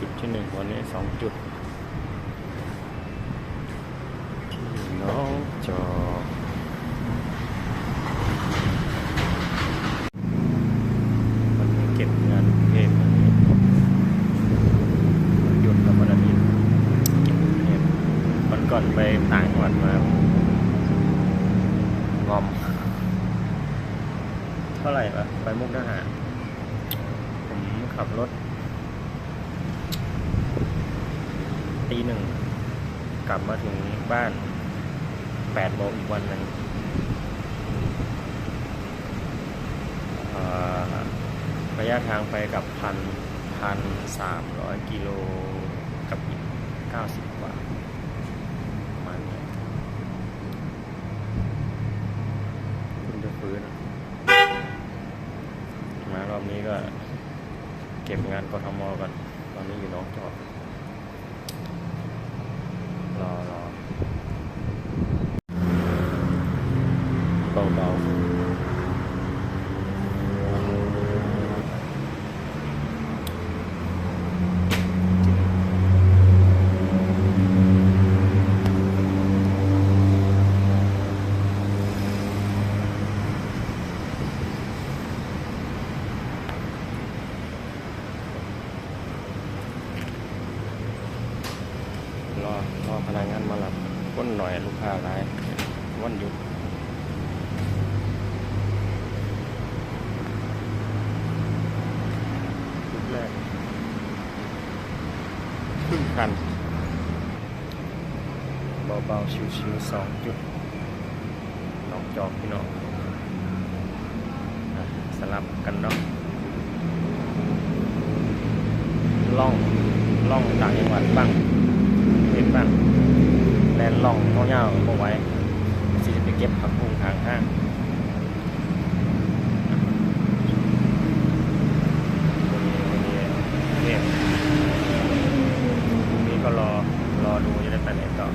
จุดที่หนึ่งวันนี้สองจุดที่น้องจอวันนี้เก็บงานกรุงเทพวันนี้วันหยุดกับวันอาทิตย์เก็บกรุงเทพวันก่อนไปต่างจังหวัดมางอม เท่าไหร่ปะไปมุกดาหารผมขับรถ ตีหนึ่งกลับมาถึงบ้านแปดโมงอีกวันหนึ่งระยะทางไปกับพันพันสามร้อยกิโลกับอีกเก้าสิบกว่าประมาณนี้เพิ่งจะฟื้น มารอบนี้ก็เก็บงานกทมก่อนตอนนี้อยู่น้องจอกรอรอ เบาๆรอรอพนักงานมารับวันหน่อยลูกค้าหลายวันหยุดแรก ครึ่งคัน เบาๆ ชิวๆสองจุดน้องจอกพี่น้องอะสลับกันเนาะล่องล่องต่างจังหวัดบ้างเห็นบ้างแลนล่องเขาเงาเอาไว้สิจะไปเก็บผักบุ้งทางห้าง ก็รอรอดูจะได้ไปไหนต่อ